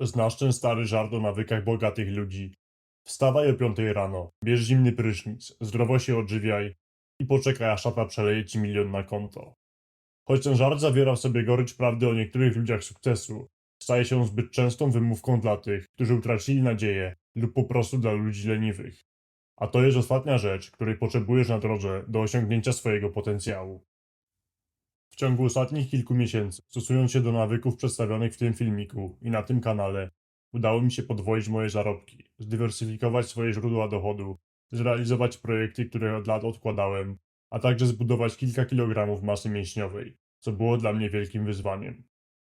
Znasz ten stary żart o nawykach bogatych ludzi? Wstawaj o piątej rano, bierz zimny prysznic, zdrowo się odżywiaj i poczekaj, aż szata przeleje ci milion na konto. Choć ten żart zawiera w sobie gorycz prawdy o niektórych ludziach sukcesu, staje się zbyt częstą wymówką dla tych, którzy utracili nadzieję lub po prostu dla ludzi leniwych. A to jest ostatnia rzecz, której potrzebujesz na drodze do osiągnięcia swojego potencjału. Ciągu ostatnich kilku miesięcy, stosując się do nawyków przedstawionych w tym filmiku i na tym kanale, udało mi się podwoić moje zarobki, zdywersyfikować swoje źródła dochodu, zrealizować projekty, które od lat odkładałem, a także zbudować kilka kilogramów masy mięśniowej, co było dla mnie wielkim wyzwaniem.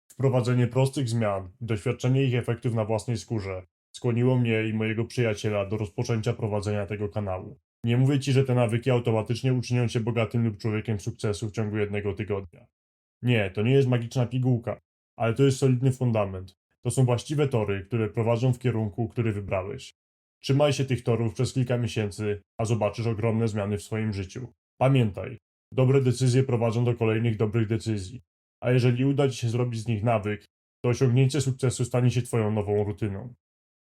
Wprowadzenie prostych zmian i doświadczenie ich efektów na własnej skórze skłoniło mnie i mojego przyjaciela do rozpoczęcia prowadzenia tego kanału. Nie mówię ci, że te nawyki automatycznie uczynią cię bogatym lub człowiekiem sukcesu w ciągu jednego tygodnia. Nie, to nie jest magiczna pigułka, ale to jest solidny fundament. To są właściwe tory, które prowadzą w kierunku, który wybrałeś. Trzymaj się tych torów przez kilka miesięcy, a zobaczysz ogromne zmiany w swoim życiu. Pamiętaj, dobre decyzje prowadzą do kolejnych dobrych decyzji, a jeżeli uda ci się zrobić z nich nawyk, to osiągnięcie sukcesu stanie się twoją nową rutyną.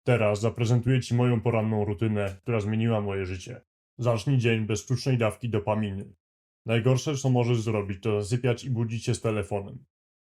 Teraz zaprezentuję ci moją poranną rutynę, która zmieniła moje życie. Zacznij dzień bez sztucznej dawki dopaminy. Najgorsze, co możesz zrobić, to zasypiać i budzić się z telefonem.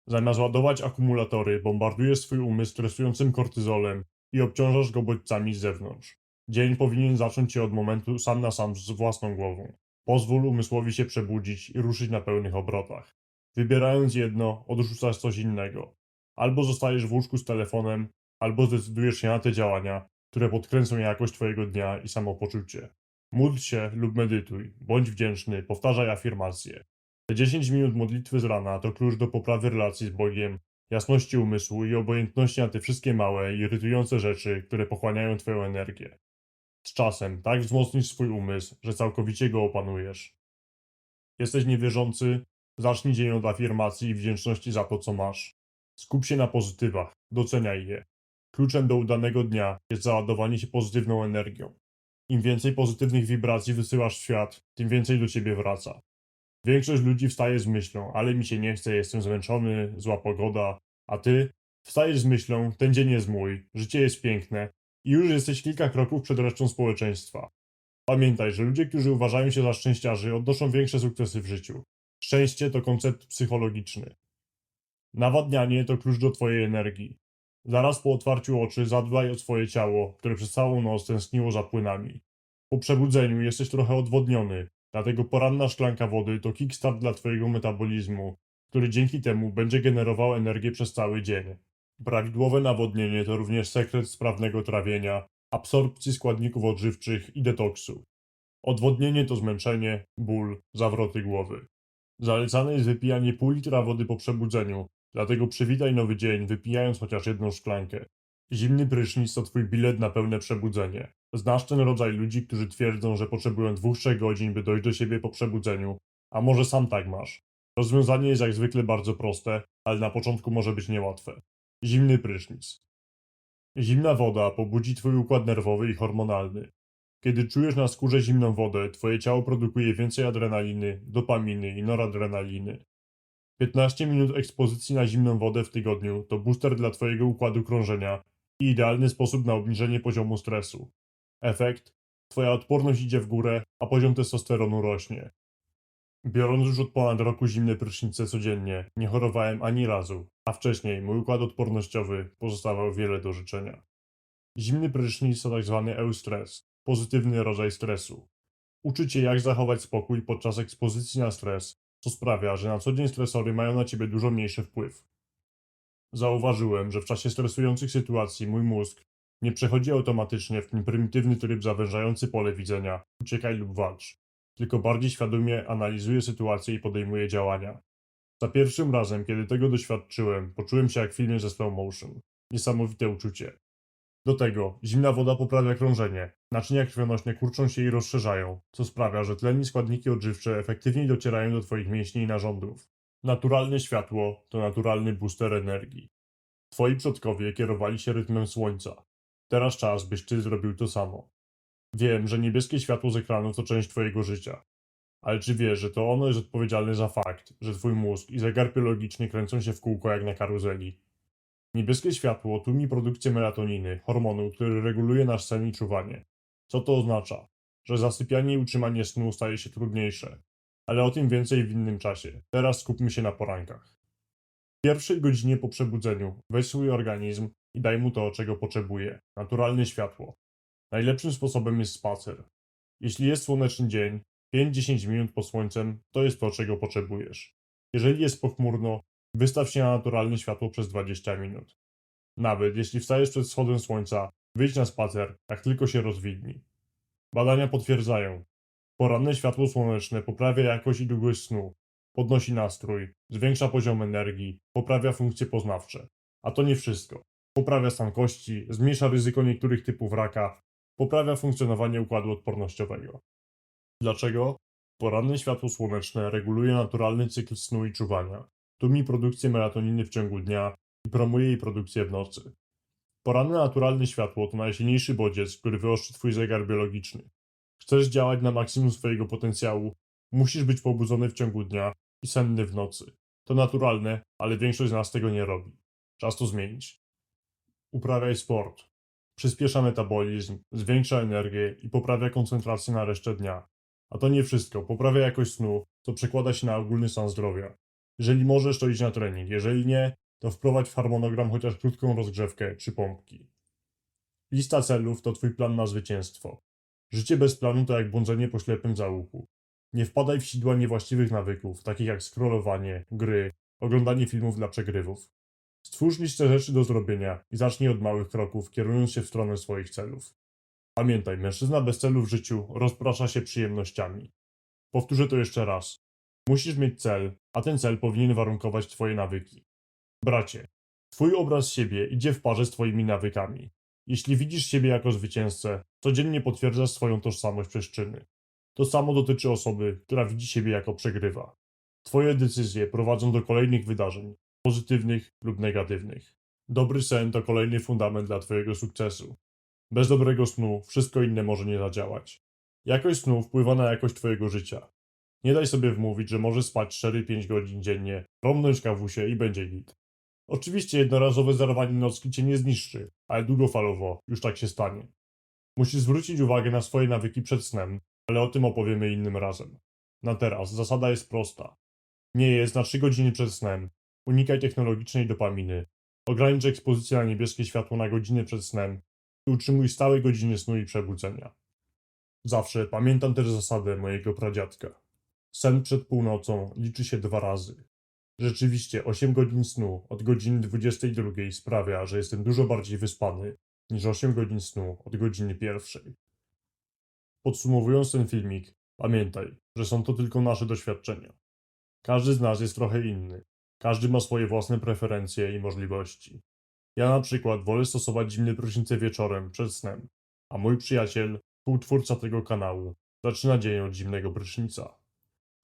Zamiast ładować akumulatory, bombardujesz swój umysł stresującym kortyzolem i obciążasz go bodźcami z zewnątrz. Dzień powinien zacząć się od momentu sam na sam z własną głową. Pozwól umysłowi się przebudzić i ruszyć na pełnych obrotach. Wybierając jedno, odrzucasz coś innego. Albo zostajesz w łóżku z telefonem, albo zdecydujesz się na te działania, które podkręcą jakość Twojego dnia i samopoczucie. Módl się lub medytuj, bądź wdzięczny, powtarzaj afirmacje. Te 10 minut modlitwy z rana to klucz do poprawy relacji z Bogiem, jasności umysłu i obojętności na te wszystkie małe, irytujące rzeczy, które pochłaniają Twoją energię. Z czasem tak wzmocnisz swój umysł, że całkowicie go opanujesz. Jesteś niewierzący? Zacznij dzień od afirmacji i wdzięczności za to, co masz. Skup się na pozytywach, doceniaj je. Kluczem do udanego dnia jest załadowanie się pozytywną energią. Im więcej pozytywnych wibracji wysyłasz w świat, tym więcej do ciebie wraca. Większość ludzi wstaje z myślą, ale mi się nie chce, jestem zmęczony, zła pogoda, a ty wstajesz z myślą, ten dzień jest mój, życie jest piękne i już jesteś kilka kroków przed resztą społeczeństwa. Pamiętaj, że ludzie, którzy uważają się za szczęściarzy, odnoszą większe sukcesy w życiu. Szczęście to koncept psychologiczny. Nawadnianie to klucz do twojej energii. Zaraz po otwarciu oczy zadbaj o swoje ciało, które przez całą noc tęskniło za płynami. Po przebudzeniu jesteś trochę odwodniony, dlatego poranna szklanka wody to kickstart dla twojego metabolizmu, który dzięki temu będzie generował energię przez cały dzień. Prawidłowe nawodnienie to również sekret sprawnego trawienia, absorpcji składników odżywczych i detoksu. Odwodnienie to zmęczenie, ból, zawroty głowy. Zalecane jest wypijanie pół litra wody po przebudzeniu, dlatego przywitaj nowy dzień wypijając chociaż jedną szklankę. Zimny prysznic to twój bilet na pełne przebudzenie. Znasz ten rodzaj ludzi, którzy twierdzą, że potrzebują 2-3 godzin, by dojść do siebie po przebudzeniu, a może sam tak masz. Rozwiązanie jest jak zwykle bardzo proste, ale na początku może być niełatwe. Zimny prysznic. Zimna woda pobudzi twój układ nerwowy i hormonalny. Kiedy czujesz na skórze zimną wodę, twoje ciało produkuje więcej adrenaliny, dopaminy i noradrenaliny. 15 minut ekspozycji na zimną wodę w tygodniu to booster dla twojego układu krążenia i idealny sposób na obniżenie poziomu stresu. Efekt? Twoja odporność idzie w górę, a poziom testosteronu rośnie. Biorąc już od ponad roku zimne prysznice codziennie, nie chorowałem ani razu, a wcześniej mój układ odpornościowy pozostawał wiele do życzenia. Zimny prysznic to tak zwany eustres, pozytywny rodzaj stresu. Uczy cię jak zachować spokój podczas ekspozycji na stres, co sprawia, że na co dzień stresory mają na ciebie dużo mniejszy wpływ. Zauważyłem, że w czasie stresujących sytuacji mój mózg nie przechodzi automatycznie w ten prymitywny tryb zawężający pole widzenia, uciekaj lub walcz, tylko bardziej świadomie analizuje sytuację i podejmuje działania. Za pierwszym razem, kiedy tego doświadczyłem, poczułem się jak w filmie ze slow motion. Niesamowite uczucie. Do tego zimna woda poprawia krążenie, naczynia krwionośne kurczą się i rozszerzają, co sprawia, że tlen i składniki odżywcze efektywniej docierają do Twoich mięśni i narządów. Naturalne światło to naturalny booster energii. Twoi przodkowie kierowali się rytmem słońca. Teraz czas, byś Ty zrobił to samo. Wiem, że niebieskie światło z ekranów to część Twojego życia. Ale czy wiesz, że to ono jest odpowiedzialne za fakt, że Twój mózg i zegar biologiczny kręcą się w kółko jak na karuzeli? Niebieskie światło tłumi produkcję melatoniny, hormonu, który reguluje nasz sen i czuwanie. Co to oznacza? Że zasypianie i utrzymanie snu staje się trudniejsze. Ale o tym więcej w innym czasie. Teraz skupmy się na porankach. W pierwszej godzinie po przebudzeniu weź swój organizm i daj mu to, czego potrzebuje. Naturalne światło. Najlepszym sposobem jest spacer. Jeśli jest słoneczny dzień, 5-10 minut pod słońcem to jest to, czego potrzebujesz. Jeżeli jest pochmurno, wystaw się na naturalne światło przez 20 minut. Nawet jeśli wstajesz przed wschodem słońca, wyjdź na spacer, jak tylko się rozwidni. Badania potwierdzają, poranne światło słoneczne poprawia jakość i długość snu, podnosi nastrój, zwiększa poziom energii, poprawia funkcje poznawcze. A to nie wszystko. Poprawia stan kości, zmniejsza ryzyko niektórych typów raka, poprawia funkcjonowanie układu odpornościowego. Dlaczego? Poranne światło słoneczne reguluje naturalny cykl snu i czuwania, tłumi produkcję melatoniny w ciągu dnia i promuje jej produkcję w nocy. Poranne naturalne światło to najsilniejszy bodziec, który wyostrzy twój zegar biologiczny. Chcesz działać na maksimum swojego potencjału, musisz być pobudzony w ciągu dnia i senny w nocy. To naturalne, ale większość z nas tego nie robi. Czas to zmienić. Uprawiaj sport. Przyspiesza metabolizm, zwiększa energię i poprawia koncentrację na resztę dnia. A to nie wszystko. Poprawia jakość snu, co przekłada się na ogólny stan zdrowia. Jeżeli możesz, to idź na trening. Jeżeli nie, to wprowadź w harmonogram chociaż krótką rozgrzewkę czy pompki. Lista celów to twój plan na zwycięstwo. Życie bez planu to jak błądzenie po ślepym zaułku. Nie wpadaj w sidła niewłaściwych nawyków, takich jak scrollowanie, gry, oglądanie filmów dla przegrywów. Stwórz listę rzeczy do zrobienia i zacznij od małych kroków, kierując się w stronę swoich celów. Pamiętaj, mężczyzna bez celu w życiu rozprasza się przyjemnościami. Powtórzę to jeszcze raz. Musisz mieć cel, a ten cel powinien warunkować twoje nawyki. Bracie, twój obraz siebie idzie w parze z twoimi nawykami. Jeśli widzisz siebie jako zwycięzcę, codziennie potwierdzasz swoją tożsamość przez czyny. To samo dotyczy osoby, która widzi siebie jako przegrywa. Twoje decyzje prowadzą do kolejnych wydarzeń, pozytywnych lub negatywnych. Dobry sen to kolejny fundament dla Twojego sukcesu. Bez dobrego snu wszystko inne może nie zadziałać. Jakość snu wpływa na jakość Twojego życia. Nie daj sobie wmówić, że możesz spać 4-5 godzin dziennie, romnąć kawusie i będzie git. Oczywiście jednorazowe zerwanie nocki cię nie zniszczy, ale długofalowo już tak się stanie. Musisz zwrócić uwagę na swoje nawyki przed snem, ale o tym opowiemy innym razem. Na teraz zasada jest prosta. Nie jest na 3 godziny przed snem. Unikaj technologicznej dopaminy. Ogranicz ekspozycję na niebieskie światło na godzinę przed snem i utrzymuj stałe godziny snu i przebudzenia. Zawsze pamiętam też zasadę mojego pradziadka. Sen przed północą liczy się dwa razy. Rzeczywiście 8 godzin snu od godziny 22 sprawia, że jestem dużo bardziej wyspany niż 8 godzin snu od godziny pierwszej. Podsumowując ten filmik, pamiętaj, że są to tylko nasze doświadczenia. Każdy z nas jest trochę inny. Każdy ma swoje własne preferencje i możliwości. Ja na przykład wolę stosować zimne prysznice wieczorem przed snem, a mój przyjaciel, współtwórca tego kanału, zaczyna dzień od zimnego prysznica.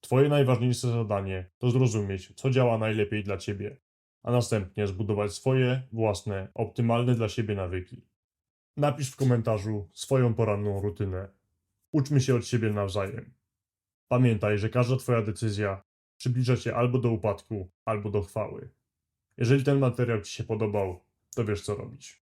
Twoje najważniejsze zadanie to zrozumieć, co działa najlepiej dla ciebie, a następnie zbudować swoje własne, optymalne dla siebie nawyki. Napisz w komentarzu swoją poranną rutynę. Uczmy się od siebie nawzajem. Pamiętaj, że każda Twoja decyzja przybliża Cię albo do upadku, albo do chwały. Jeżeli ten materiał Ci się podobał, to wiesz co robić.